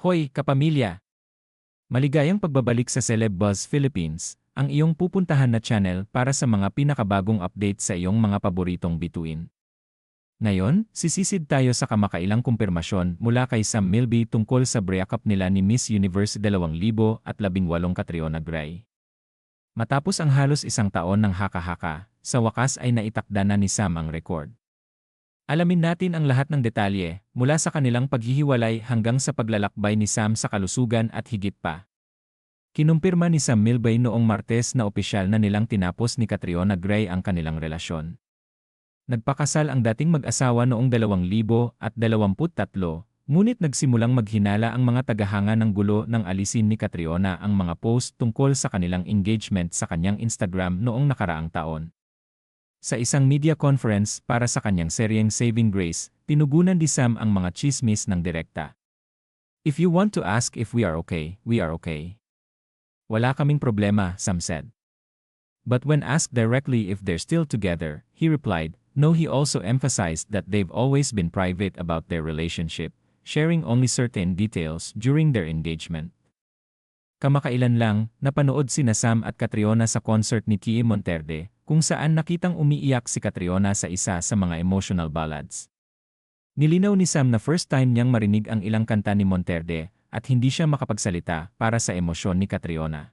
Hoy, kapamilya! Maligayang pagbabalik sa Celeb Buzz Philippines, ang iyong pupuntahan na channel para sa mga pinakabagong update sa iyong mga paboritong bituin. Ngayon, sisisid tayo sa kamakailang kumpirmasyon mula kay Sam Milby tungkol sa breakup nila ni Miss Universe 2018 Catriona Gray. Matapos ang halos isang taon ng haka-haka, sa wakas ay naitakda na ni Sam ang record. Alamin natin ang lahat ng detalye, mula sa kanilang paghihiwalay hanggang sa paglalakbay ni Sam sa kalusugan at higit pa. Kinumpirma ni Sam Milbay noong Martes na opisyal na nilang tinapos ni Catriona Gray ang kanilang relasyon. Nagpakasal ang dating mag-asawa noong 2023, ngunit nagsimulang maghinala ang mga tagahanga ng gulo ng alisin ni Catriona ang mga post tungkol sa kanilang engagement sa kanyang Instagram noong nakaraang taon. Sa isang media conference para sa kanyang seryeng Saving Grace, tinugunan ni Sam ang mga chismis ng direkta. If you want to ask if we are okay, we are okay. Wala kaming problema, Sam said. But when asked directly if they're still together, he replied, no he also emphasized that they've always been private about their relationship, sharing only certain details during their engagement. Kamakailan lang, napanood sina Sam at Catriona sa concert ni Kie Monterde, kung saan nakitang umiiyak si Catriona sa isa sa mga emotional ballads. Nilinaw ni Sam na first time niyang marinig ang ilang kanta ni Monterde at hindi siya makapagsalita para sa emosyon ni Catriona.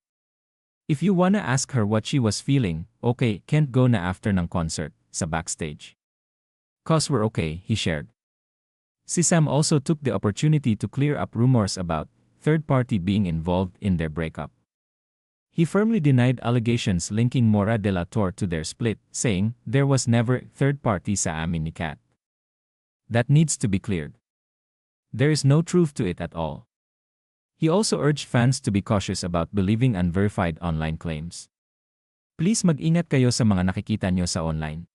If you wanna ask her what she was feeling, okay, can't go na after ng concert, sa backstage. Cause we're okay, he shared. Si Sam also took the opportunity to clear up rumors about third party being involved in their breakup. He firmly denied allegations linking Mora de la Torre to their split, saying, there was never third party sa amin ni Kat. That needs to be cleared. There is no truth to it at all. He also urged fans to be cautious about believing unverified online claims. Please mag-ingat kayo sa mga nakikita nyo sa online.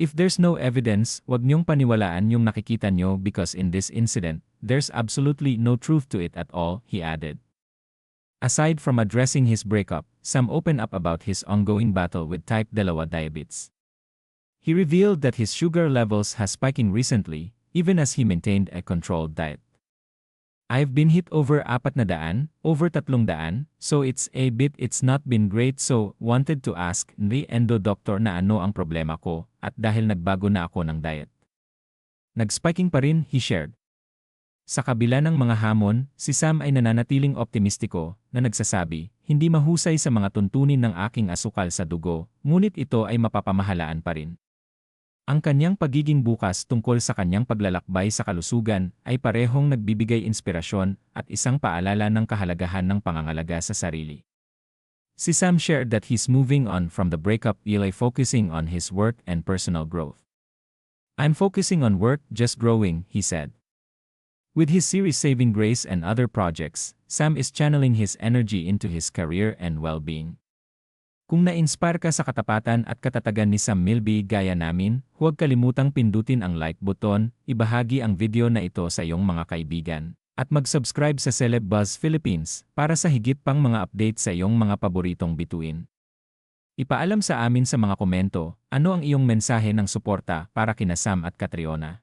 If there's no evidence, wag niyong paniwalaan yung nakikita nyo because in this incident, there's absolutely no truth to it at all, he added. Aside from addressing his breakup, Sam opened up about his ongoing battle with type 2 diabetes. He revealed that his sugar levels has spiking recently, even as he maintained a controlled diet. I've been hit over apat na daan, over tatlong daan, so it's a bit it's not been great so wanted to ask the endo doctor na ano ang problema ko at dahil nagbago na ako ng diet. Nag-spiking pa rin, he shared. Sa kabila ng mga hamon, si Sam ay nananatiling optimistiko na nagsasabi, hindi mahusay sa mga tuntunin ng aking asukal sa dugo, ngunit ito ay mapapamahalaan pa rin. Ang kanyang pagiging bukas tungkol sa kanyang paglalakbay sa kalusugan ay parehong nagbibigay inspirasyon at isang paalala ng kahalagahan ng pangangalaga sa sarili. Si Sam shared that he's moving on from the breakup ilay focusing on his work and personal growth. I'm focusing on work, just growing, he said. With his series Saving Grace and other projects, Sam is channeling his energy into his career and well-being. Kung na-inspire ka sa katapatan at katatagan ni Sam Milby gaya namin, huwag kalimutang pindutin ang like button, ibahagi ang video na ito sa iyong mga kaibigan, at mag-subscribe sa Celeb Buzz Philippines para sa higit pang mga update sa iyong mga paboritong bituin. Ipaalam sa amin sa mga komento, ano ang iyong mensahe ng suporta para kina Sam at Catriona.